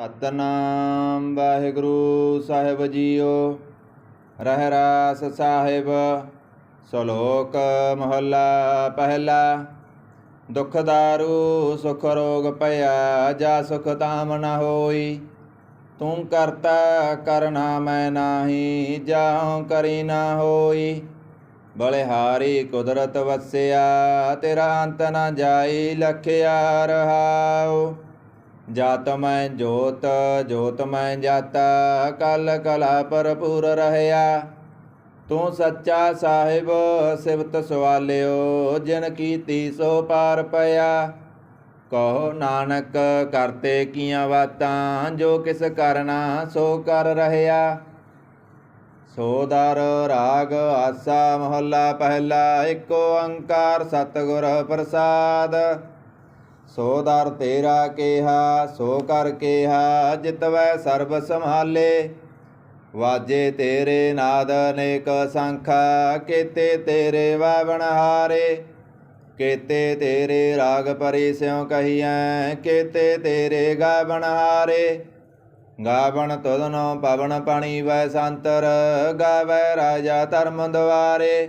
ਸਤਨਾਮ ਵਾਹਿਗੁਰੂ ਸਾਹਿਬ JIO, ਰਹਿ ਰਾਸ ਸਾਹਿਬ, ਸ਼ਲੋਕ ਮਹੱਲਾ ਪਹਿਲਾ। ਦੁਖ ਦਾਰੂ, ਸੁਖ ਰੋਗ ਭਇਆ, ਜਾ ਸੁਖ ਤਾਮ ਨ ਹੋਈ। ਤੂੰ ਕਰਤਾ ਕਰਨਾ ਮੈਂ ਨਾਹੀ ਜਾਉ ਕਰੀ ਨਾ ਹੋਈ। ਬਲਿਹਾਰੀ ਕੁਦਰਤ ਵਸਿਆ, ਤੇਰਾ ਅੰਤ ਨ ਜਾਈ, ਲਖਿਆ ਰਹਾਉ। ਜਾਤ ਮੈਂ ਜੋਤ ਜੋਤ ਮੈਂ ਜਾਤਾ ਕਲ ਕਲਾ ਭਰਪੂਰ ਰਹਿਆ। ਤੂੰ ਸੱਚਾ ਸਾਹਿਬ ਸਿਵਤ ਸਵਾਲਿਓ, ਜਿਨ ਕੀਤੀ ਸੋ ਪਾਰ ਪਿਆ। ਕਹੋ ਨਾਨਕ, ਕਰਤੇ ਕੀਆਂ ਬਾਤਾਂ ਜੋ ਕਿਸ ਕਰਨਾ ਸੋ ਕਰ ਰਹਿਆ। ਸੋ ਰਾਗ, ਆਸਾ, ਮਹੱਲਾ, ਪਹਿਲਾ ਏਕ ਓੰਕਾਰ ਸਤਿਗੁਰ ਪ੍ਰਸਾਦ। ਸੋ ਦਰ ਤੇਰਾ ਕੇਹਾ, ਸੋ ਕਰ ਕੇਹਾ ਜਿਤਵੈ ਸਰਬ ਸੰਭਾਲੇ। ਵਾਜੇ ਤੇਰੇ ਨਾਦ ਅਨੇਕ ਸੰਖਾ, ਕੇਤੇ ਤੇਰੇ ਵਾਵਣ ਹਾਰੇ ਕੇਤੇ ਤੇਰੇ ਰਾਗ ਪਰੀ ਸਿਉ ਕਹੀਐ, ਕੇਤੇ ਤੇਰੇ ਗਾਵਣ ਹਾਰੇ ਗਾਵਣ ਤੁਧਨੋ ਪਵਨ ਪਾਣੀ ਵੈ ਸੰਤਰ, ਗਾਵੈ ਰਾਜਾ ਧਰਮ ਦੁਆਰੇ।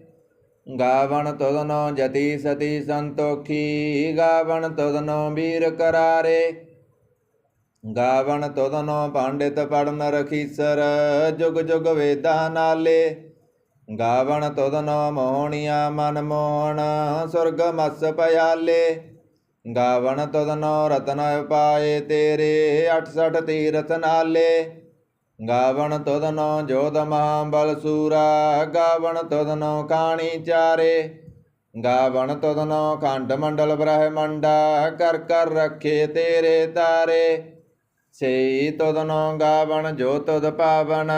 ਗਾਵਣ ਤਦਨੋ ਜਤੀ ਸਤੀ ਸੰਤੋਖੀ, ਗਾਵਣ ਤੁਧਨੋ ਵੀਰ ਕਰਾਰੇ। ਗਾਵਣ ਤੁਧਨੋ ਪੰਡਿਤ ਪੜਨ ਰਖੀਸਰ, ਜੁਗ ਜੁਗ ਵੇਦਾ ਨਾਲੇ। ਗਾਵਣ ਤੁਧਨੋ ਮੋਹਣੀਆਂ ਮਨ ਮੋਹਣ, ਸੁਰਗ ਮਸ ਪਿਆਲੇ। ਗਾਵਣ ਤੁਧਨੋ ਰਤਨ ਪਾਏ ਤੇਰੇ 68 ਤੀਰਥ ਨਾਲੇ। ਗਾਵਣ ਤੁਧਨੋ ਜੋਧ ਮਹਾਬਲ ਸੂਰਾ, ਗਾਵਣ ਤੁਧਨੋ ਕਾਣੀ ਚਾਰੇ। ਗਾਵਣ ਤੁਧਨੋ ਖੰਡ ਮੰਡਲ ਬ੍ਰਹਮੰਡਾ, ਕਰ ਕਰ ਰੱਖੇ ਤੇਰੇ ਤਾਰੇ। ਸੇ ਤੁਧਨੋ ਗਾਵਣ ਜੋ ਤੁਧ ਪਾਵਨ,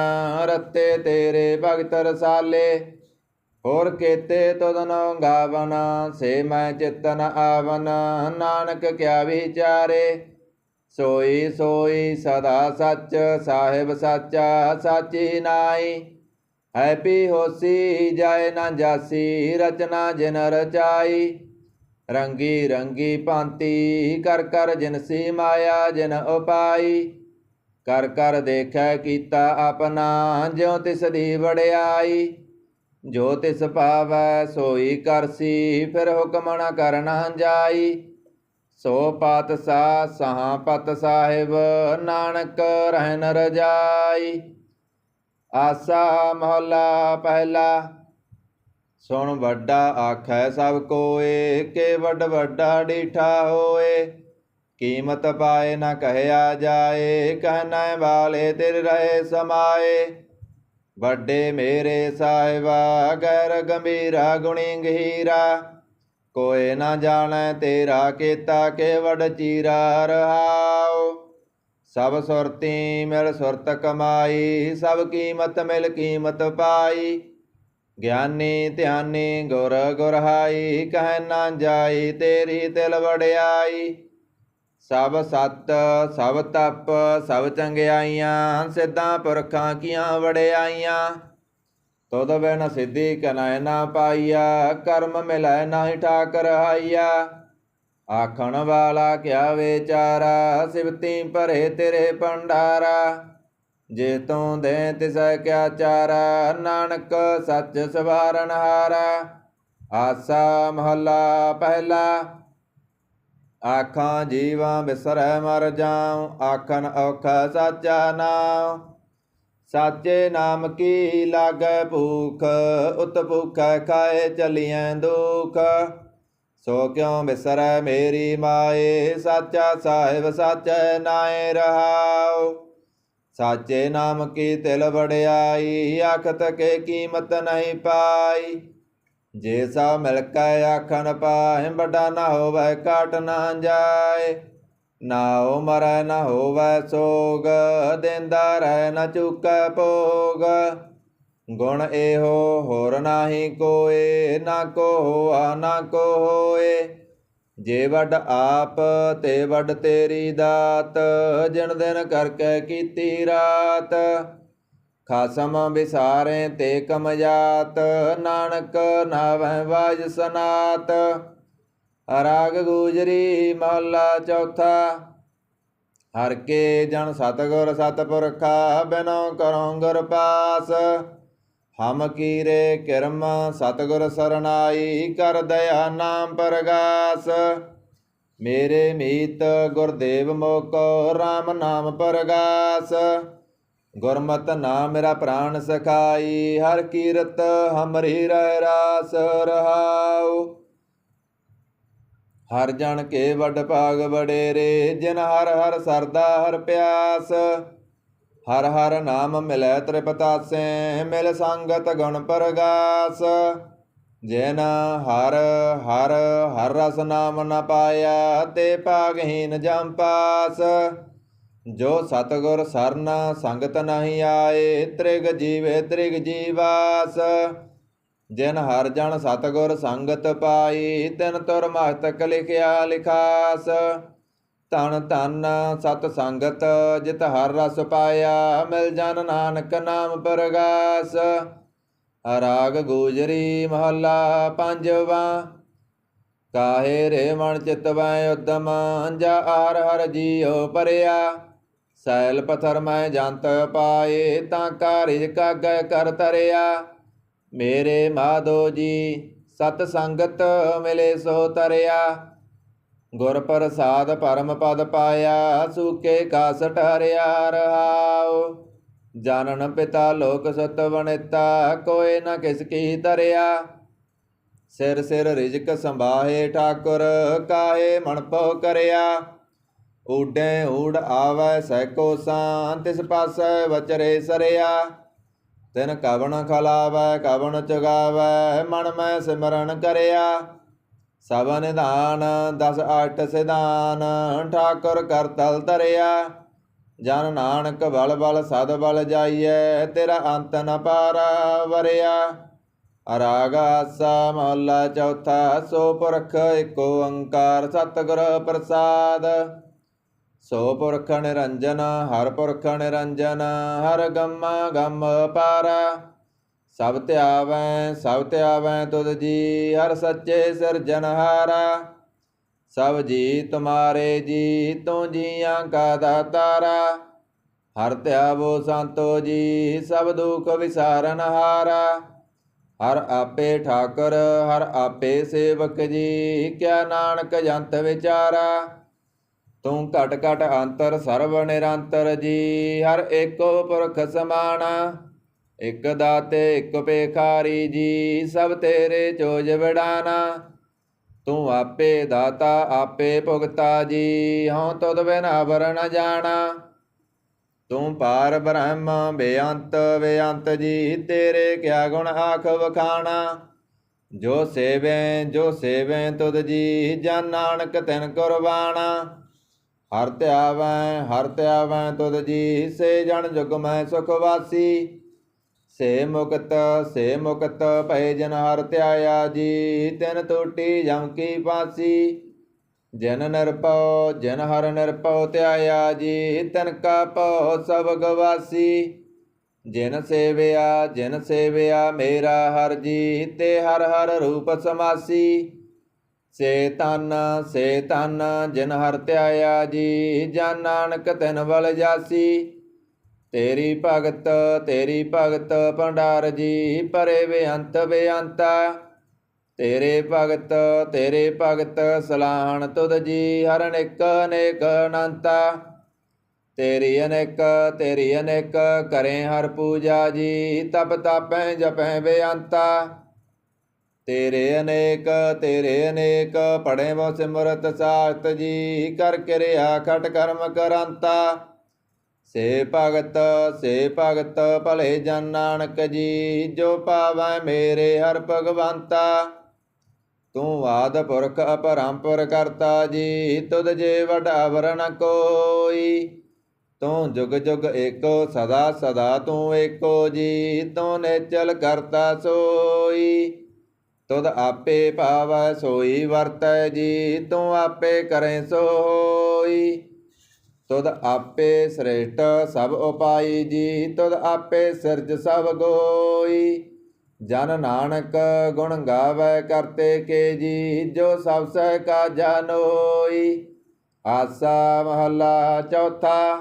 ਰਤੇ ਤੇਰੇ ਭਗਤ ਰਸਾਲੇ। ਹੋਰ ਕੇਤੇ ਤੁਧਨੋ ਗਾਵਨ ਸੇ ਮੈਂ ਚਿਤਨ ਆਵਨ, ਨਾਨਕ ਕਿਆ ਵਿਚਾਰੇ। ਸੋਈ ਸੋਈ ਸਦਾ ਸੱਚ, ਸਾਹਿਬ ਸਾਚਾ, ਸਾਚੀ ਨਾਈ ਹੈਪੀ ਹੋਸੀ ਜੈ ਨਾ ਜਾਸੀ, ਰਚਨਾ ਜਿਨ ਰਚਾਈ। ਰੰਗੀ ਰੰਗੀ ਭਾਂਤੀ, ਕਰ ਕਰ ਜਿਨ ਸੀ ਮਾਇਆ, ਜਿਨ ਉਪਾਈ। ਕਰ ਕਰ ਦੇਖੈ ਕੀਤਾ ਆਪਣਾ, ਜਿਉ ਤਿਸ ਦੀ ਵੜਿਆਈ ਜੋ ਤਿਸ ਭਾਵੈ, ਸੋਈ ਕਰਸੀ ਫਿਰ ਹੁਕਮ ਨ ਕਰਨਾ ਜਾਈ। ਸੋ ਪਤ ਪਾਤਸ਼ਾਹ ਸਹਾ ਪਤ ਸਾਹਿਬ, ਨਾਨਕ ਰਹਿਨ ਰਜਾਈ। ਆਸਾ ਮਹਲਾ ਪਹਿਲਾ, ਸੁਣ ਵੱਡਾ ਆਖੈ ਸਭ ਕੋਏ, ਕੇ ਵੱਡ ਵੱਡਾ ਡੀਠਾ ਹੋਏ। ਕੀਮਤ ਪਾਏ ਨਾ ਕਹਿਆ ਜਾਏ ਕਹਿਣਾ ਵਾਲੇ ਤੇਰੇ ਰਹੇ ਸਮਾਏ। ਵੱਡੇ ਮੇਰੇ ਸਾਹਿਬਾ, ਗੈਰ ਗੰਭੀਰਾ ਗੁਣੀ ਗਹੀਰਾ। ਕੋਏ ਨਾ ਜਾਣੈ ਤੇਰਾ ਕੀਤਾ ਕੇ ਵਡ ਚੀਰਾ ਰਹਾਉ ਸਭ ਸੁਰਤੀ ਮਿਲ ਸੁਰਤ ਕਮਾਈ, ਸਭ ਕੀਮਤ ਮਿਲ ਕੀਮਤ ਪਾਈ। ਗਿਆਨੀ ਧਿਆਨੀ ਗੁਰ ਗੁਰਹਾਈ, ਕਹਿ ਨਾ ਜਾਈ ਤੇਰੀ ਤਿਲ ਵੜਿਆਈ ਸਭ ਸਤ, ਸਭ ਤਪ, ਸਭ ਚੰਗਿਆਈਆਂ, ਸਿੱਧਾਂ ਪੁਰਖਾਂ ਕੀਆਂ ਵੜਿਆਈਆਂ ਤੁਧ ਬਿਨ ਸਿੱਧੀ ਕਨੈ ਨਾ ਪਾਈਆ ਕਰਮ ਮਿਲੈ ਨਾਹੀ ਠਾਕਰ ਹਾਈਆ ਆਖਣ ਵਾਲਾ ਕਿਆ ਵਿਚਾਰਾ ਸਿਵਤੀ ਭਰੇ ਤੇਰੇ ਭੰਡਾਰਾ। ਜੇ ਤੂੰ ਦੇ ਤਿਸੈ ਕਿਆ ਚਾਰਾ, ਨਾਨਕ ਸੱਚ ਸਵਾਰਨ ਹਾਰਾ। ਆਸਾ ਮਹੱਲਾ ਪਹਿਲਾ। ਆਖਾਂ ਜੀਵਾਂ ਬਿਸਰੈ ਮਰ ਜਾਉ, ਆਖਣ ਔਖਾ ਸਾਚਾ ਨਾਮ ਸਾਚੇ ਨਾਮ ਕੀ ਲਾਗੈ ਭੂਖ, ਉਤ ਭੁਖੈ ਖਾਏ ਚਲੀਐ ਦੁਖ। ਸੋ ਕਿਉ ਬਿਸਰੈ ਮੇਰੀ ਮਾਏ, ਸਾਚਾ ਸਾਹਿਬ ਸਾਚੈ ਨਾਏ ਰਹਾਉ। ਸਾਚੇ ਨਾਮ ਕੀ ਤਿਲ ਵੜਿਆਈ, ਆਖਤ ਕੇ ਕੀਮਤ ਨਹੀਂ ਪਾਈ। ਜੇ ਸਾ ਮਿਲ ਕੇ ਆਖਣ ਪਾਹਿ, ਵੱਡਾ ਨਾ ਹੋਵੇ ਕਾਟ ਨਾ ਜਾਏ। ਨਾ ਮਰੈ ਨ ਹੋਵੈ ਸੋਗ, ਦੇਂਦਾ ਰਹਿ ਨ ਚੁਕੈ ਭੋਗ। ਗੁਣ ਇਹੋ ਹੋਰ ਨਾਹੀ ਕੋਏ, ਨਾ ਕੋ ਨਾ ਕੋ ਹੋਏ ਜੇ ਵੱਡ ਆਪ, ਤੇ ਵੱਡ ਤੇਰੀ ਦਾਤ ਜਿਨ ਦਿਨ ਕਰਕੇ ਕੀਤੀ ਰਾਤ। ਖਾਸਮ ਵਿਸਾਰੇ ਤੇ ਕਮਜਾਤ ਨਾਨਕ ਨਾਵੈ ਵਾਜ ਸਨਾਤ। ਰਾਗ ਗੂਜਰੀ ਮਹਲਾ ਚੌਥਾ। ਹਰ ਕੇ ਜਨ ਸਤਗੁਰ ਸਤਪੁਰਖਾ, ਬਿਨੋ ਕਰੋ ਗੁਰ ਪਾਸ। ਹਮ ਕੀਰੇ ਕਿਰਮ ਸਤਗੁਰ ਸਰਨਾਈ, ਕਰ ਦਇਆ ਨਾਮ ਪਰਗਾਸ। ਮੇਰੇ ਮੀਤ ਗੁਰਦੇਵ ਮੋਕੋ RAM ਨਾਮ ਪਰਗਾਸ। ਗੁਰਮਤ ਨਾਮ ਮੇਰਾ ਪ੍ਰਾਨ ਸਖਾਈ, ਹਰ ਕੀਰਤ ਹਮਰੀ ਰਹਿ ਰਾਸ ਰਹਾਉ। ਹਰ ਜਨ ਕੇ ਵੱਡ ਭਾਗ ਵਡੇਰੇ, ਜਿਨ ਹਰ ਹਰ ਸਰਦਾ ਹਰ ਪਿਆਸ। ਹਰ ਹਰ ਨਾਮ ਮਿਲੈ ਤ੍ਰਿਪਤਾਸੇ, ਮਿਲ ਸੰਗਤ ਗੁਣ ਪਰਗਾਸ। ਜਿਨ ਹਰ ਹਰ ਹਰ ਰਸ ਨਾਮ ਨ ਪਾਇਆ, ਤੇ ਭਾਗਹੀਨ ਜਮ ਪਾਸ। ਜੋ ਸਤਗੁਰ ਸਰਨ ਸੰਗਤ ਨਹੀਂ ਆਏ, ਤ੍ਰਿਗ ਜੀਵੇ ਤ੍ਰਿਗ ਜੀਵਾਸ। ਜਿਨ ਹਰ ਜਨ ਸਤਗੁਰ ਸੰਗਤ ਪਾਈ, ਤਿਨ ਤੁਰ ਮਹਤਕ ਲਿਖਿਆ ਲਿਖਾਸ। ਤਨ ਤਨ ਸਤ ਸੰਗਤ ਜਿਤ ਹਰ ਰਸ ਪਾਇਆ, ਮਿਲ ਜਨ ਨਾਨਕ ਨਾਮ ਪਰਗਾਸ। ਰਾਗ ਗੂਜਰੀ ਮਹੱਲਾ ਪੰਜਵਾ। ਕਾਹੇ ਰੇ ਮਨ ਚਿਤ ਵੈ ਉਦਮ ਜਾ ਆਰ ਹਰ ਜੀਉ ਪਰਿਆ। ਸੈਲ ਪਥਰ ਮੈਂ ਜੰਤ ਪਾਏ, ਤਾਂ ਕਾਰਿਜ ਕਾਗੈ ਕਰ ਤਰਿਆ। ਮੇਰੇ ਮਾਧੋ ਜੀ, ਸਤ ਸੰਗਤ ਮਿਲੇ ਸੋ ਤਰਿਆ। ਗੁਰ ਪ੍ਰਸਾਦ ਪਰਮ ਪਦ ਪਾਇਆ, ਸੂਕੇ ਕਾਸ ਠਹਰਿਆ ਰਹਾਉ। ਜਾਣਨ ਪਿਤਾ ਲੋਕ ਸਤ ਬਣਿਤਾ ਕੋਏ ਨ ਕਿਸ ਕੀ ਤਰਿਆ ਸਿਰ ਸਿਰ ਰਿਜਕ ਸੰਭਾਹੇ ਠਾਕੁਰ, ਕਾਹੇ ਮਨ ਪਉ ਕਰਿਆ। ਊਡੇ ਊੜ ਆਵੈ ਸੈਕੋ ਸਾਂ ਤਿਸ ਪਾਸੈ ਵਚਰੇ ਸਰਿਆ। ਤਿਨ ਕਵਣ ਖਲਾਵੈ, ਕਵਣ ਚੁਗਾਵੈ, ਮਨ ਮੈਂ ਸਿਮਰਨ ਕਰਿਆ। ਸਭ ਨਿਧਾਨ, ਦਸ ਅਠ ਸਿਧਾਨ, ਠਾਕੁਰ ਕਰਤਲ ਤਰਿਆ ਜਨ ਨਾਨਕ ਬਲ ਬਲ, ਸਦ ਬਲ ਜਾਈਐ, ਤੇਰਾ ਅੰਤ ਨ ਪਾਰ ਵਰਿਆ। ਅਰਾਗ ਆਸਾ, ਮਹੱਲਾ ਚੌਥਾ, ਸੋ ਪੁਰਖ ਏਕ ਓੰਕਾਰ, ਸਤਿਗੁਰ ਪ੍ਰਸਾਦ। ਸੋ ਪੁਰਖ ਨਿਰੰਜਨ ਹਰ ਪੁਰਖ ਨਿਰੰਜਨ ਹਰ ਗੰਮਾ ਗਮ ਪਾਰਾ। ਸਭ ਧਿਆਵੈ ਸਭ ਧਿਆਵੈ ਤੁਧ ਜੀ, ਹਰ ਸੱਚੇ ਸਿਰਜਨਹਾਰਾ ਸਭ ਜੀ ਤੁਮਾਰੇ ਜੀ, ਤੂੰ ਜੀਆਂ ਕਾ ਦਾਤਾਰਾ। ਹਰ ਧਿਆਵੋ ਸੰਤੋ ਜੀ, ਸਭ ਦੁਖ ਵਿਸਾਰਨ ਹਾਰਾ। ਹਰ ਆਪੇ ਠਾਕੁਰ, ਹਰ ਆਪੇ ਸੇਵਕ ਜੀ, ਕਿਆ ਨਾਨਕ ਜੰਤ ਵਿਚਾਰਾ। ਤੂੰ ਘਟ ਘਟ ਅੰਤਰ ਸਰਬ ਨਿਰੰਤਰ ਜੀ, ਹਰ ਏਕੋ ਪੁਰਖ ਸਮਾਣਾ ਇਕ ਦਾਤੇ, ਇਕ ਪੇਖਾਰੀ ਜੀ, ਸਭ ਤੇਰੇ ਚੋਜ ਵਿਡਾਨਾ। ਤੂੰ ਆਪੇ ਦਾਤਾ, ਆਪੇ ਭੁਗਤਾ ਜੀ, ਹਉ ਤੁਧ ਬਿਨਾ ਵਰ ਜਾਣਾ। ਤੂੰ ਪਾਰ ਬ੍ਰਹਮ, ਬੇਅੰਤ ਬੇਅੰਤ ਜੀ, ਤੇਰੇ ਕਿਆ ਗੁਣ ਆਖ ਵਖਾਣਾ। ਜੋ ਸੇਵੈ ਜੋ ਸੇਵੈ ਤੁਧ ਜੀ, ਜਨ ਨਾਨਕ ਤਿਨ ਕੁਰਬਾਨਾ। ਹਰ ਧਿਆਵੈ ਹਰ ਧਿਆਵੈ ਤੁਧ ਜੀ ਸੇ ਜਨ ਜੁਗ ਮੈਂ ਸੁਖ ਵਾਸੀ। ਸੇ ਮੁਕਤ ਸੇ ਮੁਕਤ ਭੈ ਜਨ ਹਰ ਧਿਆਇਆ ਜੀ, ਤਿਨ ਟੋਟੀ ਜਮ ਕੀ ਪਾਸੀ। ਜਨ ਨਿਰਪਉ ਜਨ ਹਰ ਨਿਰਪਉ ਧਿਆਇਆ ਜੀ, ਤਿਨ ਕਾ ਪਉ ਸਭ ਗਵਾਸੀ। ਜਿਨ ਸੇਵਿਆ ਜਿਨ ਸੇਵਿਆ ਮੇਰਾ ਹਰ ਜੀ, ਤੇ ਹਰ ਹਰ ਰੂਪ ਸਮਾਸੀ। ਸੇ ਤਨ ਸੇ ਤਨ ਜਿਨ ਹਰ ਧਿਆਇਆ ਜੀ, ਜਨ ਨਾਨਕ ਤਿਨ ਵਲ ਜਾਸੀ। ਤੇਰੀ ਭਗਤ ਤੇਰੀ ਭਗਤ ਭੰਡਾਰ ਜੀ ਪਰੇ ਬੇਅੰਤ ਬੇਅੰਤਾ। ਤੇਰੇ ਭਗਤ ਤੇਰੇ ਭਗਤ ਸਲਾਹਣ ਤੁਧ ਜੀ, ਹਰ ਅਨੇਕ ਅਨੇਕ ਅਨੰਤਾ। ਤੇਰੀ ਅਨੇਕ ਤੇਰੀ ਅਨੇਕ, ਕਰੇ ਹਰ ਪੂਜਾ ਜੀ, ਤਪ ਤਾਪੈ ਜਪੈ ਬੇਅੰਤਾ। ਤੇਰੇ ਅਨੇਕ ਤੇਰੇ ਅਨੇਕ ਪੜੇ ਬੋ ਸਿਮਰਤ ਸਾਖਤ ਜੀ, ਕਰ ਕਿਰਿਆ ਖਟ ਕਰਮ ਕਰੰਤਾ। ਸੇ ਭਗਤ ਸੇ ਭਗਤ ਭਲੇ ਜਨ ਨਾਨਕ ਜੀ, ਜੋ ਪਾਵੈ ਮੇਰੇ ਹਰ ਭਗਵੰਤਾ। ਤੂੰ ਆਦ ਪੁਰਖ ਅਪਰੰਪਰ ਕਰਤਾ ਜੀ, ਤੁਧ ਜੇ ਵਡਾ ਵਰਨ ਕੋਈ। ਤੂੰ ਜੁਗ ਜੁਗ ਏਕੋ, ਸਦਾ ਸਦਾ ਤੂੰ ਏਕੋ ਜੀ, ਤੂੰ ਨੇ ਚਲ ਕਰਤਾ ਸੋਈ। ਤੁਧ ਆਪੇ ਭਾਵੈ ਸੋਈ ਵਰਤੈ, ਜੀ ਤੂੰ ਆਪੇ ਕਰੈ ਸੋਈ। ਤੁਧ ਆਪੇ ਸ੍ਰੇਸ਼ਟ ਸਭ ਉਪਾਈ, ਜੀ ਤੁਧ ਆਪੇ ਸਿਰਜ ਸਭ ਗੋਈ। ਜਨ ਨਾਨਕ ਗੁਣ ਗਾਵੇ ਕਰਤੇ ਕੇ, ਜੀ ਜੋ ਸਭ ਸਹਿ ਕਾ ਜਾਨੋਈ ਆਸਾ ਮਹੱਲਾ ਚੌਥਾ।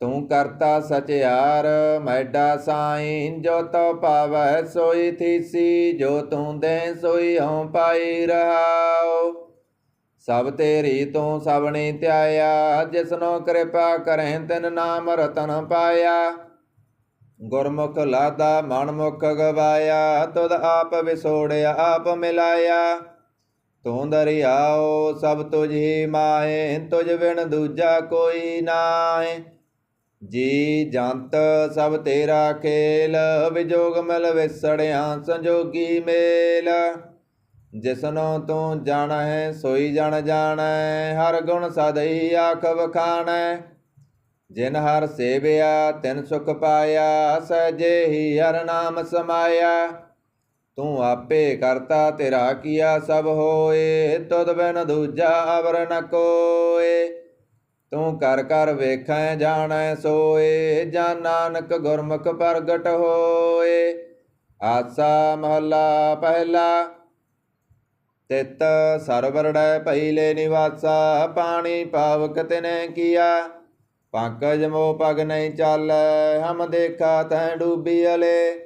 ਤੂੰ ਕਰਤਾ ਸਚਿਆਰ ਮੈਡਾ ਸਾਈਂ ਜੋ ਤੋ ਪਾਵੈ ਸੋਈ ਥੀਸੀ, ਜੋ ਤੂੰ ਦੇ ਸੋਈ ਹਉ ਪਾਈ ਰਹਾਉ। ਸਭ ਤੇਰੀ ਤੂੰ ਸਭਨੀ ਧਿਆਇਆ, ਜਿਸਨੋ ਕਿਰਪਾ ਕਰਹਿ ਤਿਨ ਨਾਮ ਰਤਨ ਪਾਇਆ। ਗੁਰਮੁਖ ਲਾਦਾ ਮਨਮੁਖ ਗਵਾਇਆ, ਤੁਧ ਆਪ ਵਿਸੋੜਿਆ ਆਪ ਮਿਲਾਇਆ। ਤੂੰ ਦਰਿਆਓ ਸਭ ਤੁਝ ਹੀ ਮਾਏ ਤੁਝ ਬਿਨ ਦੂਜਾ ਕੋਈ ਨਾਏ ਜੀ ਜੰਤ ਸਭ ਤੇਰਾ ਖੇਲ, ਵਿਜੋਗ ਮਿਲ ਵਿਸੜਿਆ, ਸੰਜੋਗੀ ਮੇਲ। ਜਿਸਨੋ ਤੂੰ ਜਾਣੈ, ਸੋਈ ਜਣ ਜਾਣੈ, ਹਰ ਗੁਣ ਸਦਈ ਆਖ ਵਖਾਣੈ। ਜਿਨ ਹਰ ਸੇਵਿਆ, ਤਿਨ ਸੁਖ ਪਾਇਆ ਸਜੇ ਹੀ ਹਰ ਨਾਮ ਸਮਾਇਆ। ਤੂੰ ਆਪੇ ਕਰਤਾ, ਤੇਰਾ ਕੀਆ ਸਭ ਹੋਏ, ਤੁਧ ਬਿਨ ਦੂਜਾ ਅਵਰ ਨ ਕੋਏ। ਤੂੰ ਕਰ ਕਰ ਵੇਖੈ ਜਾਣੈ ਸੋਏ ਜਾਂ ਨਾਨਕ ਗੁਰਮੁਖ ਪ੍ਰਗਟ ਹੋਏ। ਆਸਾ ਮਹੱਲਾ ਪਹਿਲਾ, ਤਿਤ ਸਰਵਰੜੈ ਪਹਿਲੇ ਨਿਵਾਸਾ, ਪਾਣੀ ਪਾਵਕ ਤਿਨੇ ਕੀਆ। ਪੰਕਜ ਮੋ ਪਗ ਨਹੀਂ ਚਾਲੈ, ਹਮ ਦੇਖਾ ਤੈ ਡੂਬੀ ਅਲੇ।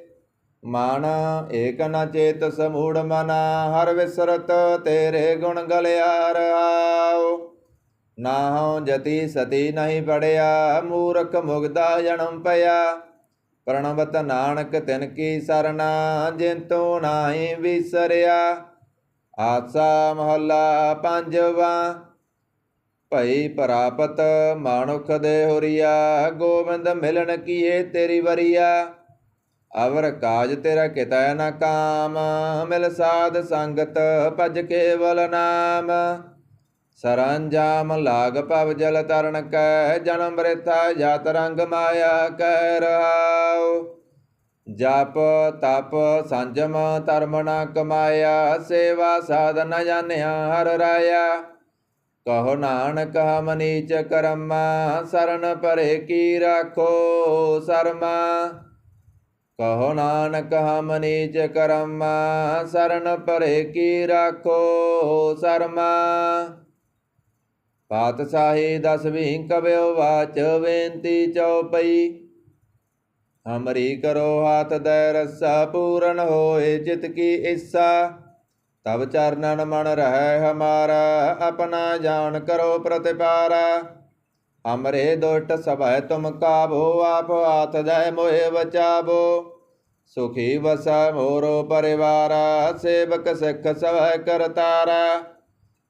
ਮਨ ਏਕ ਨ ਚੇਤ ਸਮੂੜ ਮਨਾ, ਹਰ ਵਿਸਰਤ ਤੇਰੇ ਗੁਣ ਗਲਿਆ ਰਹਾਉ ਨਾਹਉ ਜਤੀ ਸਤੀ ਨਹੀਂ ਪੜਿਆ, ਮੂਰਖ ਮੁਗਦਾ ਜਨਮ ਪਿਆ। ਪ੍ਰਣਵਤ ਨਾਨਕ ਤਿਨ ਕੀ ਸਰਨਾ ਜਿਨ ਨਾਹੀ ਵਿਸਰਿਆ। ਆਸਾ ਮਹੱਲਾ ਪੰਜਵਾ, ਭਈ ਪ੍ਰਾਪਤ ਮਾਨੁਖ ਦੇ ਹੋਰੀਆ, ਗੋਬਿੰਦ ਮਿਲਣ ਕੀਏ ਤੇਰੀ ਵਰੀਆ। ਅਵਰ ਕਾਜ ਤੇਰਾ ਕਿਤੈ ਨਾ ਕਾਮ, ਮਿਲ ਸਾਧ ਸੰਗਤ ਭਜ ਕੇਵਲ ਨਾਮ। ਸਰੰਜਾਮ ਲਾਗ ਭਵ ਜਲ ਤਰਨ ਕੈ ਜਨਮ ਮ੍ਰਿਥਾ ਜਾਤ ਰੰਗ ਮਾਇਆ ਕਹਿ ਰਹਾਉ। ਜਪ ਤਪ ਸੰਜਮ ਧਰਮ ਨ ਕਮਾਇਆ, ਸੇਵਾ ਸਾਧਨ ਨ ਜਾਣਿਆ ਹਰ ਰਾਇਆ। ਕਹੋ ਨਾਨਕ ਹਮ ਨੀਚ ਕਰਮਾ, ਸਰਨ ਪਰੇ ਕੀ ਰਾਖੋ ਸਰਮਾ। ਕਹੋ ਨਾਨਕ ਹਮ ਨੀਚ ਕਰਮਾ, ਸਰਨ ਪਰੇ ਕੀ ਰਾਖੋ ਸਰਮਾ। ਪਾਤਸ਼ਾਹੀ ਦਸਵੀਂ ਕਬਿਓ ਵਾਚ ਬੇਨਤੀ ਚਉਪਈ। ਹਮਰੀ ਕਰੋ ਹਾਥ ਦੈ ਰਸਾ, ਪੂਰਨ ਹੋਏ ਚਿਤ ਕੀ ਇੱਛਾ ਤਬ ਚਰਨਨ ਮਨ ਰਹਿ ਹਮਾਰਾ, ਆਪਣਾ ਜਾਣ ਕਰੋ ਪ੍ਰਤਿਪਾਰਾ। ਹਮਰੇ ਦੋਟ ਸਭੈ ਤੁਮ ਕਾਬੋ, ਆਪ ਹਾਥ ਦੈ ਮੋਹਿ ਬਚਾਵੋ। ਸੁਖੀ ਵਸੈ ਮੋਰੋ ਪਰਿਵਾਰਾ, ਸੇਵਕ ਸਿੱਖ ਸਭੈ ਕਰਤਾਰਾ।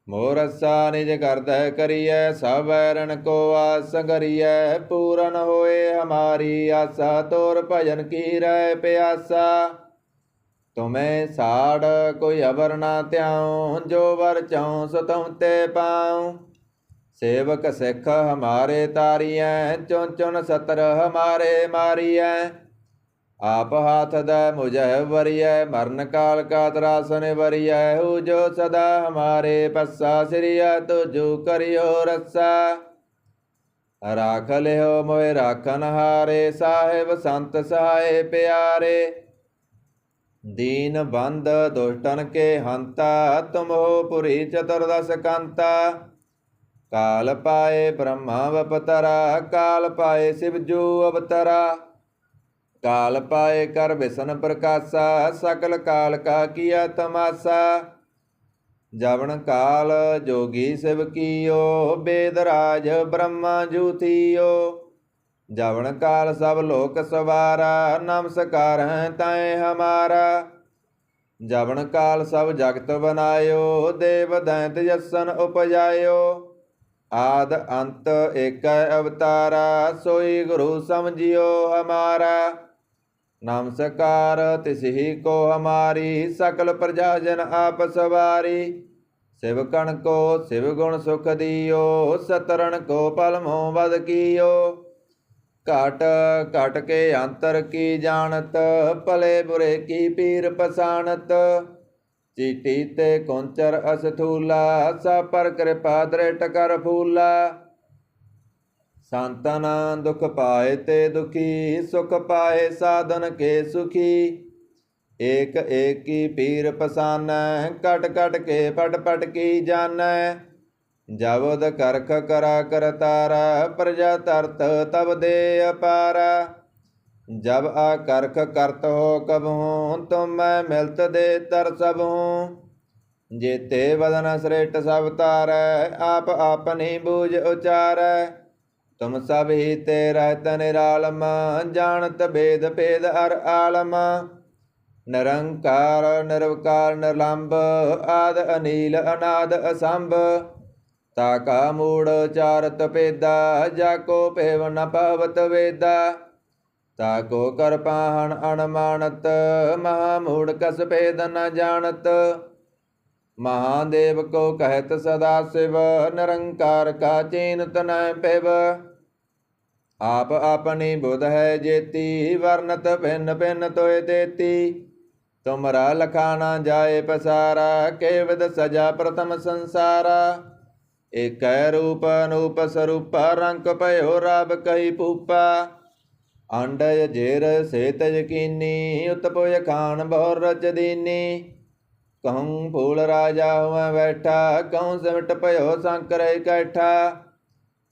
ਮੋਰਸਾ ਨਿਜ ਕਰਦੈ ਕਰੀਐ, ਸਭ ਰਣ ਕੋ ਆਸ ਕਰੀਐ, ਪੂਰਨ ਹੋਏ ਹਮਾਰੀ ਆਸਾ, ਤੋਰ ਭਜਨ ਕੀ ਰਹਿ ਪਿਆਸਾ। ਤੁਮੇ ਸਾੜ ਕੋਈ ਅਵਰ ਨਾ ਧਿਆਉ, ਜੋ ਵਰ ਚਾਉ, ਸੋ ਤੁਮ ਤੇ ਪਾਉ। ਸੇਵਕ ਸਿੱਖ ਹਮਾਰੇ ਤਾਰੀਐ ਚੁਨ ਚੁਨ ਸਤਰ ਹਮਾਰੇ ਮਾਰੀਐ। ਆਪ ਹਾਥ ਦਾ ਮੁਝੈ ਵਰੀਐ, ਮਰਨ ਕਾਲ ਕਾ ਤਰਾਸਨ ਵਰੀਐ ਹੂ ਜੋ ਸਦਾ ਹਮਾਰੇ ਪੱਸਾ ਸ੍ਰੀਆ ਤੁਜੂ ਕਰਿਓ ਰੱਸਾ। ਰਾਖ ਲਿਓ ਮੋਇ ਰਾਖਨ ਹਾਰੇ, ਸਾਹਿਬ ਸੰਤ ਸਹਾਏ ਪਿਆਰੇ। ਦੀਨ ਬੰਦ ਦੁਸ਼ਟਨ ਕੇ ਹੰਤਾ ਤੁਮੋ ਪੁਰੀ ਚਤੁਰਦਸ ਕੰਤਾ। ਕਾਲ ਪਾਏ ਬ੍ਰਹਮਾ ਵਪਤਰਾ, ਕਾਲ ਪਾਏ ਸਿਵਜੂ ਅਵਤਰਾ। ਕਾਲ ਪਾਏ ਕਰ ਬਿਸਨ ਪ੍ਰਕਾਸ਼ਾ ਸਕਲ ਕਾਲ ਕਾ ਕੀਆ ਤਮਾਸਾ ਜਵਨ ਕਾਲ ਜੋਗੀ ਸਿਵ ਕੀਓ ਬੇਦ ਰਾਜ ਬ੍ਰਹਮਾ ਜੂਥੀਓ ਜਵਨ ਕਾਲ ਸਭ ਲੋਕ ਸਵਾਰਾ ਨਮਸਕਾਰ ਹੈ ਤੈ ਹਮਾਰਾ ਜਵਨ ਕਾਲ ਸਭ ਜਗਤ ਬਨਾਇਓ ਦੇਵ ਦੈਂਤ ਜਸਨ ਉਪਜਾਇਓ ਆਦ ਅੰਤ ਏਕੈ ਅਵਤਾਰਾ ਸੋਈ ਗੁਰੂ ਸਮਝਿਓ ਹਮਾਰਾ ਨਮਸਕਾਰ ਤਿਸਹੀ ਕੋ ਹਮਾਰੀ, ਸਕਲ ਪ੍ਰਜਾ ਜਨ ਆਪ ਸਵਾਰੀ। ਸਿਵਕਣ ਕੋ ਸਿਵ ਗੁਣ ਸੁਖ ਦਿਓ, ਸਤਰਣ ਕੋ ਪਲ ਮੋਹ ਵਦ ਕੀਓ। ਘਟ ਘਟ ਕੇ ਅੰਤਰ ਕੀ ਜਾਣਤ, ਭਲੇ ਬੁਰੇ ਕੀ ਪੀਰ ਪਸਾਨਤ ਚੀਟੀ ਤੇ ਕੁੰਚਰ ਅਸਥੂਲਾ ਸਾ ਪਰ ਕਿਰਪਾ ਦ੍ਰਿਟ ਕਰ ਫੂਲਾ। ਸੰਤਨਾ ਦੁਖ ਪਾਏ ਤੇ ਦੁਖੀ, ਸੁਖ ਪਾਏ ਸਾਧਨ ਕੇ ਸੁਖੀ। ਏਕ ਏਕੀ ਪੀਰ ਪਸਾਨੈ ਕਟ ਕਟ ਕੇ ਪਟ ਪਟ ਕੀ ਜਾਣੈ। ਜਬਦ ਕਰਖ ਕਰਾ ਕਰਤਾਰ ਪ੍ਰਜਾ ਤਰਤ ਤਬ ਦੇ ਅਪਾਰ। ਜਬ ਆ ਕਰਖ ਕਰਤ ਹੋ ਕਬਹੂ ਤੁਮ ਮੈਂ ਮਿਲਤ ਦੇ ਤਰ ਸਭ ਸਭੂ ਜੇਤੇ ਵਦਨ ਸ੍ਰੇਟ ਸਭ ਤਾਰੈ, ਆਪ ਆਪਨੀ ਬੂਝ ਉਚਾਰੈ। ਤੁਮ ਸਭ ਹੀ ਤੇ ਰਹਿਤ ਨਿਰਾਲਮ ਜਾਣਤ ਬੇਦ ਭੇਦ ਅਰ ਆਲਮ। ਨਿਰੰਕਾਰ, ਨਿਰਵਕਾਰ, ਨਿਰਲੰਭ, ਆਦ ਅਨੀਲ, ਅਨਾਦ ਅਸੰਭ। ਤਾ ਕਾ ਮੂੜ ਚਾਰਤ ਪੇਦਾ ਜਾ ਕੋ ਭੇਵ ਨ ਪਵਤ ਵੇਦਾ। ਤਾ ਕੋ ਕਰ ਪਾਹਣ ਅਣਮਾਨਤ, ਮਹਾ ਮੂੜ ਕਸ ਭੇਦ ਨ ਜਾਣਤ। ਮਹਾਦੇਵ ਕੋ ਕਹਿਤ ਸਦਾ ਸਿਵ, ਨਿਰੰਕਾਰ ਕਾ ਚੀਨਤ ਨ ਪਿਵ ਆਪ ਆਪਣੀ ਬੁਧ ਹੈ ਜੇਤੀ, ਵਰਨਤ ਭਿੰਨ ਭਿੰਨ ਤੋਏ ਦੇਤੀ ਤੁਮਰਾ ਲਖਾ ਨਾ ਜਾਏ ਪਸਾਰਾ ਕੇਵਦ ਸਜਾ ਪ੍ਰਥਮ ਸੰਸਾਰਾ। ਏਕੈ ਰੂਪ ਅਨੂਪ ਸਰੂਪ ਰੰਗ ਭਇਓ ਰਬ ਕਹੀ ਪੂਪਾ ਅੰਡਜ ਜੇਰ ਸੇਤ ਯਕੀਨੀ ਉਤਪੋਇ ਖਾਨ ਬਹੁ ਰਚ ਦੀਨੀ। ਕਹੂੰ ਫੂਲ ਰਾਜਾ ਹੁਆ ਬੈਠਾ, ਕਹੂੰ ਸਿਮਟ ਭਇਓ ਸੰਕਰ ਇਕੱਠਾ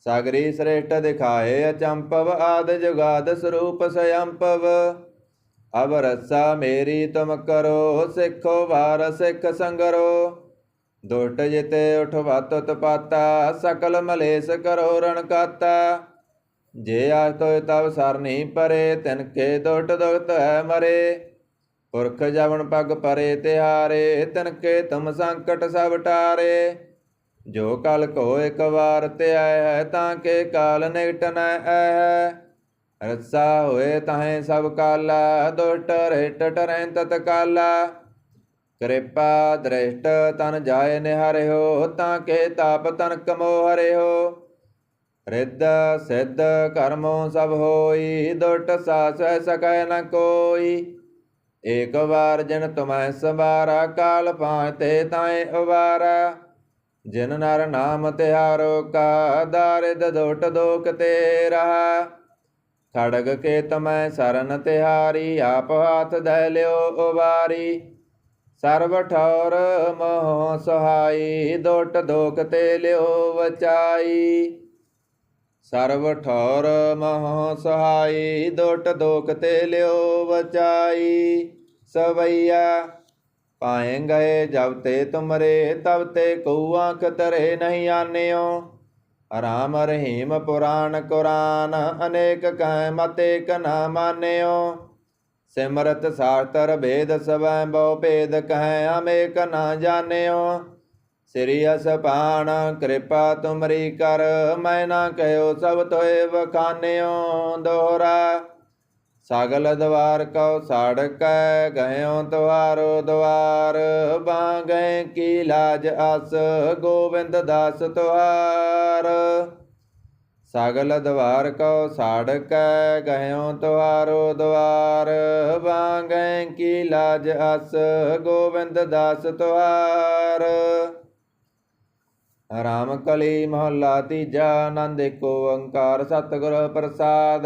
ਸਾਗਰੀ ਸ੍ਰੇਸ਼ਟ ਦਿਖਾਏ ਅਚੰਪਵ ਆਦ ਜੁਗਾਦ ਸਰੂਪ ਸਯੰਪਵ। ਅਬ ਰਸਾ ਮੇਰੀ ਤੁਮ ਕਰੋ, ਸਿੱਖੋ ਵਾਰ ਸਿੱਖ ਸੰਗਰੋ। ਦੁਟ ਜਿਤੇ ਉਠਵਤ ਤਪਾਤਾ, ਸਕਲ ਮਲੇਸ ਕਰੋ ਰਣ ਕਾਤਾ। ਜੇ ਆਜ ਤੋਇ ਤਬ ਸਰਨੀ ਪਰੇ, ਤਿਨ ਕੇ ਦੁਟ ਦੁਖਤ ਹੈ ਮਰੇ। ਪੁਰਖ ਜਵਨ ਪਗ ਪਰੇ ਤਿਹਾਰੇ, ਤਿਨ ਕੇ ਤੁਮ ਸੰਕਟ ਸਭ ਟਾਰੇ। ਜੋ ਕਲ ਕੋ ਇੱਕ ਵਾਰ ਤੇ ਆਇ ਹੈ, ਤਾਂ ਕੇ ਕਾਲ ਨਿਕਟ ਨ ਹੈ। ਰਸਾ ਹੋਏ ਤਾਹੇ ਸਭ ਕਾਲਾ, ਦੁਸ਼ਟ ਰਹਿਟ ਟਰੈ ਤਤ ਕਾਲਾ ਕਿਰਪਾ ਦ੍ਰਿਸ਼ਟ ਤਨ ਜਾਏ ਨਿਹਰਿਓ ਤਾਂ ਕੇ ਤਾਪ ਤਨ ਕਮੋ ਹਰਿਓ ਰਿੱਧ ਸਿੱਧ ਕਰਮੋ ਸਭ ਹੋਈ ਦੁਟ ਸਾਸ ਸਕੈ ਨ ਕੋਈ। ਏਕ ਵਾਰ ਜਿਨ ਤੁਮੈ ਸਵਾਰਾ ਕਾਲ ਪਾਤੇ ਤਾਏ ਉਵਾਰਾ। ਜਿਨ ਨਰ ਨਾਮ ਤਿਹਾਰੋ ਕਾ ਦਾਰਿਦ ਦੋਟ ਦੋਖ ਤੇਰਾ। ਖੜਗ ਕੇ ਤਮੈ ਸਰਨ ਤਿਹਾਰੀ, ਆਪ ਹੱਥ ਧੈ ਲਿਓ ਉਵਾਰੀ ਸਰਬ ਠੌਰ ਮੋਹ ਸਹਾਈ, ਦੋਟ ਦੋਖ ਤੇ ਲਿਓ ਵਚਾਈ। ਸਰਬ ਠੌਰ ਮੋਹ ਸਹਾਈ, ਦੋਟ ਦੋਖ ਤੇ ਲਿਓ ਵਚਾਈ। ਸਵਈਆ ਪਾਏ ਗਏ ਜਬ ਤੇ ਤੁਮਰੇ, ਤਬ ਤੇ ਕਉ ਆਂਖ ਤਰੇ ਨਹੀਂ ਆਨਿਓ। ਰਾਮ ਰਹੀਮ ਪੁਰਾਣ ਕੁਰਾਨ, ਅਨੇਕ ਕਹਿ ਮਤੇ ਕ ਮਾਨਿਓ। ਸਿਮਰਤ ਸਾਰਤਰ ਭੇਦ ਸਵੈ ਬਹੁ ਭੇਦ ਕਹਿ, ਅਮੇਕ ਨਾ ਜਾਣਿਓ। ਸ੍ਰੀ ਅਸਪਾਨ ਕਿਰਪਾ ਤੁਮਰੀ ਕਰ, ਮੈਂ ਨਾ ਕਹਿਓ ਸਭ ਤੋਏ ਵਖਾਨਿਓ। ਦੋਹਰਾ ਸਾਗਲ ਦਵਾਰ ਕਉ ਸਾੜਕੈ ਗਇਓ ਤੁਹਾਰੋ ਦਵਾਰ। ਬਾਗੈ ਕੀ ਲਾਜ ਅਸ ਗੋਬਿੰਦ ਦਾਸ ਤੁਹਾਰ ਸਗਲ ਦਵਾਰ ਕਉ ਸਾੜਕੈ ਗਇਓ ਤੁਹਾਰੋ ਦਵਾਰ। ਬਾਗੈ ਕੀ ਲਾਜ ਅਸ ਗੋਬਿੰਦ ਦਾਸ ਤੁਹਾਰ ਰਾਮ ਕਲੀ ਮਹੱਲਾ ਤੀਜਾ, ਆਨੰਦ ਏਕ ਓੰਕਾਰ, ਸਤਿਗੁਰ ਪ੍ਰਸਾਦ।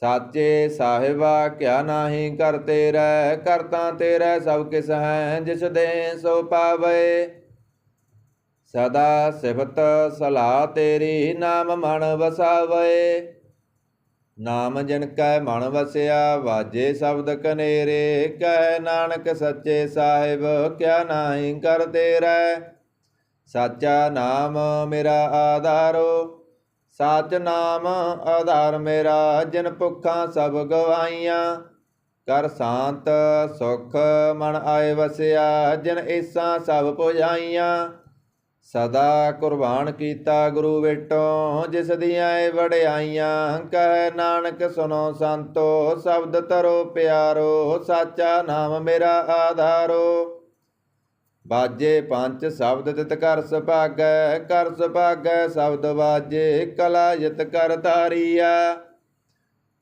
ਸਾਚੇ ਸਾਹਿਬਾ ਕਿਆ ਨਾਹੀ ਕਰ ਤੇਰਾ ਕਰਤਾ ਤੇਰਾ ਸਭ ਕਿਸ ਹੈ, ਜਿਸ ਦੇ ਸੋ ਪਾਵੇ। ਸਦਾ ਸਿਫਤ ਸਲਾਹ ਤੇਰੀ, ਨਾਮ ਮਨ ਵਸਾਵੇ। ਨਾਮ ਜਿਨ ਕੈ ਮਨ ਵਸਿਆ, ਵਾਜੇ ਸ਼ਬਦ ਕਨੇਰੇ ਕਹਿ ਨਾਨਕ ਸੱਚੇ ਸਾਹਿਬ ਕਿਆ ਨਾਹੀ ਕਰ ਤੇਰਾ। ਸਾਚਾ ਨਾਮ ਮੇਰਾ ਆਧਾਰੋ ਸਾਚ ਨਾਮ ਆਧਾਰ ਮੇਰਾ, ਜਿਨ ਭੁੱਖਾਂ ਸਭ ਗਵਾਈਆਂ ਕਰ ਸ਼ਾਂਤ ਸੁਖ ਮਨ ਆਏ ਵਸਿਆ, ਜਿਨ ਏਸਾਂ ਸਭ ਪੁਜਾਈਆਂ। ਸਦਾ ਕੁਰਬਾਨ ਕੀਤਾ ਗੁਰੂ ਵੇਟੋਂ ਜਿਸ ਦੀਆਂ ਏ ਵਡਿਆਈਆਂ। ਕਹਿ ਨਾਨਕ ਸੁਨੋ ਸੰਤੋ, ਸ਼ਬਦ ਤਰੋ ਪਿਆਰੋ, ਸਾਚਾ ਨਾਮ ਮੇਰਾ ਆਧਾਰੋ। ਬਾਜੇ ਪੰਜ ਸ਼ਬਦ ਤਿਤ ਕਰ ਸੁਭਾਗੈ ਕਰ ਸੁਭਾਗੈ ਸ਼ਬਦ ਬਾਜੇ, ਕਲਾ ਜਿਤ ਕਰ ਧਾਰੀਆ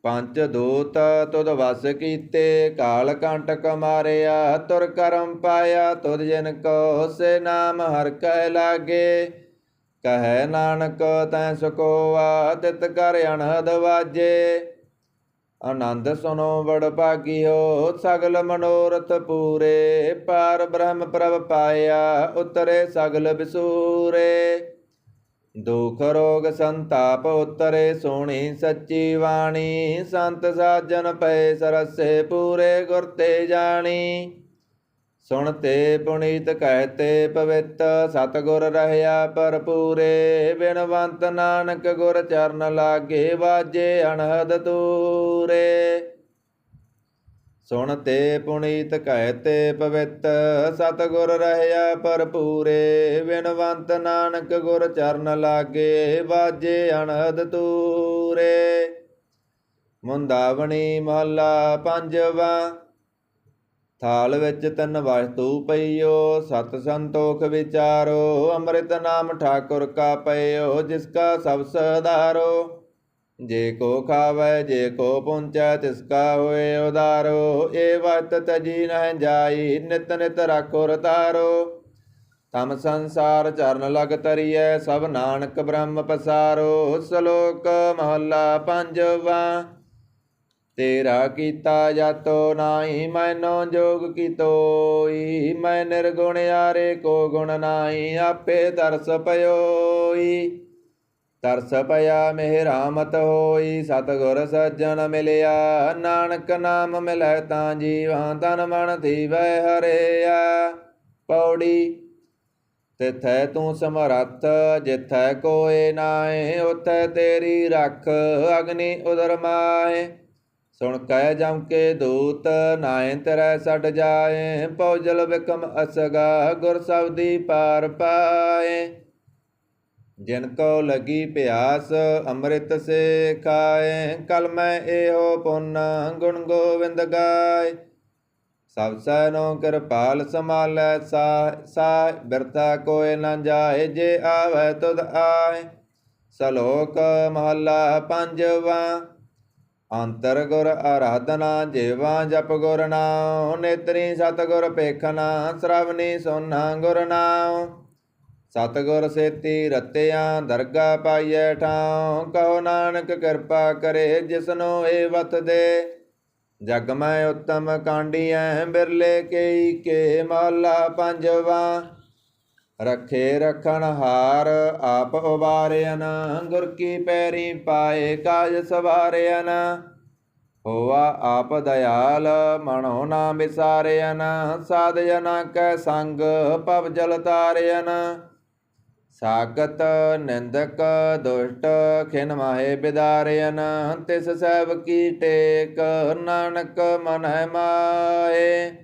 ਪੰਜ ਦੂਤ ਤੁਧ ਵਸ ਕੀਤੇ, ਕਾਲ ਕੰਟਕ ਮਾਰਿਆ ਤੁਰ ਕਰਮ ਪਾਇਆ, ਤੁਧ ਜਿਨ ਕੋ ਸੇ ਨਾਮ ਹਰ ਕੈ ਲਾਗੇ। ਕਹੈ ਨਾਨਕ ਤੈ ਸੁਕੋਆ, ਤਿਤ ਕਰ ਅਨਹਦ ਵਾਜੇ। ਆਨੰਦ ਸੁਨੋ ਬੜ ਭਾਗਿਓ, ਸਗਲ ਮਨੋਰਥ ਪੂਰੇ। ਪਾਰ ਬ੍ਰਹਮ ਪ੍ਰਭ ਪਾਇਆ, ਉਤਰੇ ਸਗਲ ਬਿਸੂਰੇ ਦੁਖ ਰੋਗ ਸੰਤਾਪ ਉਤਰੇ ਸੋਹਣੀ ਸੱਚੀ ਵਾਣੀ ਸੰਤ ਸਾਜਨ ਪਏ ਸਰਸੇ ਪੂਰੇ, ਗੁਰ ਤੇ ਜਾਣੀ। ਸੁਣਤੇ ਪੁਨੀਤ ਕਹਿਤੇ ਪਵਿੱਤ, ਸਤਗੁਰ ਰਹਿਆ ਭਰਪੂਰੇ, ਬਿਨਵੰਤ ਨਾਨਕ ਗੁਰ ਚਰਨ ਲਾਗੇ ਵਾਜੇ ਅਨਹਦ ਤੂਰੇ ਸੁਣਤੇ ਪੁਨੀਤ ਕਹਿਤੇ ਪਵਿੱਤ, ਸਤਗੁਰ ਰਹਿਆ ਭਰਪੂਰੇ, ਬਿਨਵੰਤ ਨਾਨਕ ਗੁਰ ਚਰਨ ਲਾਗੇ ਵਾਜੇ ਅਣਹਦ ਤੂਰੇ ਮੁੰਦਾਵਣੀ ਮਹੱਲਾ ਪੰਜਵਾ ਥਾਲ ਵਿੱਚ ਤਿੰਨ ਵਸਤੂ ਪਈਓ, ਸਤ ਸੰਤੋਖ ਵਿਚਾਰੋ, ਅੰਮ੍ਰਿਤ ਨਾਮ ਠਾਕੁਰ ਕਾ ਪਈਓ ਜਿਸ ਕਾ ਸਭ ਸਦਾਰੋ ਜੇ ਕੋ ਖਾਵੇ, ਜੇ ਕੋ ਪੁੰਚੈ, ਤਿਸ ਕਾ ਹੋਏ ਉਦਾਰੋ। ਏ ਵਤ ਤਜੀ ਨਹਿ ਜਾਈ, ਨਿਤ ਨਿਤ ਰਾਖੋ ਰਤਾਰੋ ਤਮ ਸੰਸਾਰ ਚਰਨ ਲਗ ਤਰੀਐ, ਸਭ ਨਾਨਕ ਬ੍ਰਹਮ ਪਸਾਰੋ। ਸ਼ਲੋਕ ਮਹੱਲਾ ਪੰਜਵਾ। ਤੇਰਾ ਕੀਤਾ ਜਾਤੋ ਨਾਹੀ, ਮੈਨੋ ਜੋਗ ਕੀਤੋਈ। ਮੈਂ ਨਿਰਗੁਣ ਯਾਰੇ ਕੋ ਗੁਣ ਨਾਹੀ, ਆਪੇ ਦਰਸ ਪਇਓਈ। ਤਰਸ ਪਿਆ ਮਿਹਰਾਮਤ ਹੋਈ, ਸਤਗੁਰ ਸੱਜਣ ਮਿਲਿਆ। ਨਾਨਕ ਨਾਮ ਮਿਲੈ ਤਾਂ ਜੀਵਾਂ, ਤਨ ਮਨ ਥੀਵੈ ਹਰਿਆ। ਪੌੜੀ, ਤਿਥੈ ਤੂੰ ਸਮਰੱਥ, ਜਿਥੈ ਕੋਏ ਨਾਏ ਉਥੈ ਤੇਰੀ ਰੱਖ, ਅਗਨੀ ਉਦਰ ਮਾਏ ਸੁਣ ਕਹਿ ਜਮ ਕੇ ਦੂਤ ਨਾਇ ਤਰੈ ਛੱਡ ਜਾਏ ਪਉਜਲ ਵਿਕਮ ਅਸਗਾ ਗੁਰ ਸਬਦੀ ਪਾਰ ਪਾਏ। ਜਿਨ ਕੋ ਲਗੀ ਪਿਆਸ ਅੰਮ੍ਰਿਤ ਸੇ ਖਾਏ, ਕਲ ਮੈਂ ਇਹੋ ਪੁੰਨ ਗੁਣ ਗੋਵਿੰਦ ਗਾਏ। ਸਭ ਸੈਨੋ ਕਿਰਪਾਲ ਸਮਾਲੈ ਸਾ ਸਾ ਬਿਰਥਾ ਕੋਇ ਨ ਜਾਏ, ਜੇ ਆਵੈ ਤੁਧ ਆਏ। ਸਲੋਕ ਮਹੱਲਾ ਪੰਜਵਾ। ਅੰਤਰ ਗੁਰ ਆਰਾਧਨਾ, ਜੀਵਾ ਜਪ ਗੁਰ ਨਾਮ ਨੇਤਰੀ ਸਤਗੁਰ ਪੇਖਨਾ ਸ਼ਰਵਨੀ ਸੋਨਾ ਗੁਰ ਨਾਮ ਸਤਗੁਰ ਸੇਤੀ ਰਤਿਆਂ, ਦਰਗਾ ਪਾਈਐ ਠਾਉ ਕਹੋ ਨਾਨਕ ਕਿਰਪਾ ਕਰੇ ਜਿਸਨੋ ਏ ਵਤ ਦੇ। ਜਗ ਮੈਂ ਉਤਮ ਕਾਂਡੀਐ, ਬਿਰਲੇ ਕੇਈ ਕੇ ਮਹਲਾ ਪੰਜਵਾ। ਰਖੇ ਰਖਣ ਹਾਰ ਆਪ ਉਬਾਰਿਆਨ ਗੁਰ ਕੀ ਪੈਰੀ ਪਾਏ ਕਾਜ ਸਵਾਰਿਆਨ ਹੋਵਾ ਆਪ ਦਇਆਲ ਮਨੋ ਨਾ ਵਿਸਾਰਿਆਨ ਸਾਧ ਜਨਾ ਕੈ ਸੰਗ ਪਵ ਜਲ ਤਾਰਿਆਨ ਸਾਗਤ ਨਿੰਦਕ ਦੁਸ਼ਟ, ਖਿਨ ਮਾਹੇ ਬਿਦਾਰਿਆਨ ਤਿਸ ਸੈਬ ਕੀ ਟੇਕ, ਨਾਨਕ ਮਨ ਹੈ ਮਾਏ।